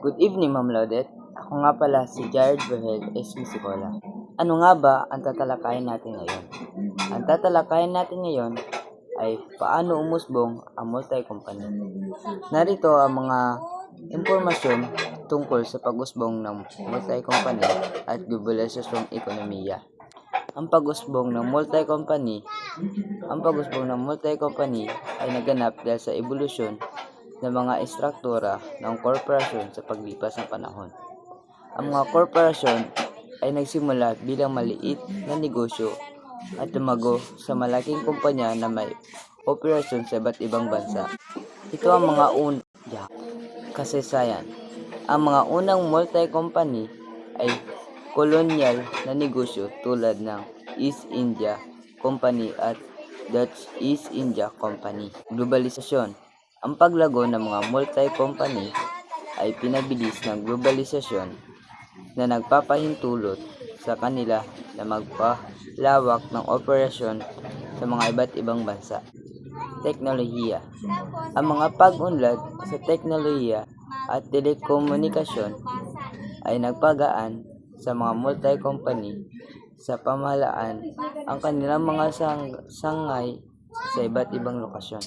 Good evening, Ma'am Laudet. Ako nga pala si Jared Verhel S. Musicola. Ano nga ba ang tatalakayin natin ngayon? Ang tatalakayin natin ngayon ay paano umusbong ang multi-company. Narito ang mga impormasyon tungkol sa pag-usbong ng multi-company at globalisasyong ekonomiya. Ang pag-usbong ng multi-company ang pag-usbong ng multi-company ay naganap dahil sa evolusyon ng mga istruktura ng korporasyon sa paglipas ng panahon. Ang mga korporasyon ay nagsimula bilang maliit na negosyo at lumago sa malaking kumpanya na may operasyon sa iba't ibang bansa. Ito ang mga un yeah. kasaysayan. Ang mga unang multi-company ay kolonyal na negosyo tulad ng East India Company at Dutch East India Company. Globalisasyon. Ang paglago ng mga multi-company ay pinabilis ng globalisasyon na nagpapahintulot sa kanila na magpalawak ng operasyon sa mga iba't ibang bansa. Teknolohiya. Ang mga pag-unlad sa teknolohiya at telekomunikasyon ay nagpagaan sa mga multi-company sa pamahalaan ang kanilang mga sang- sangay sa iba't ibang lokasyon.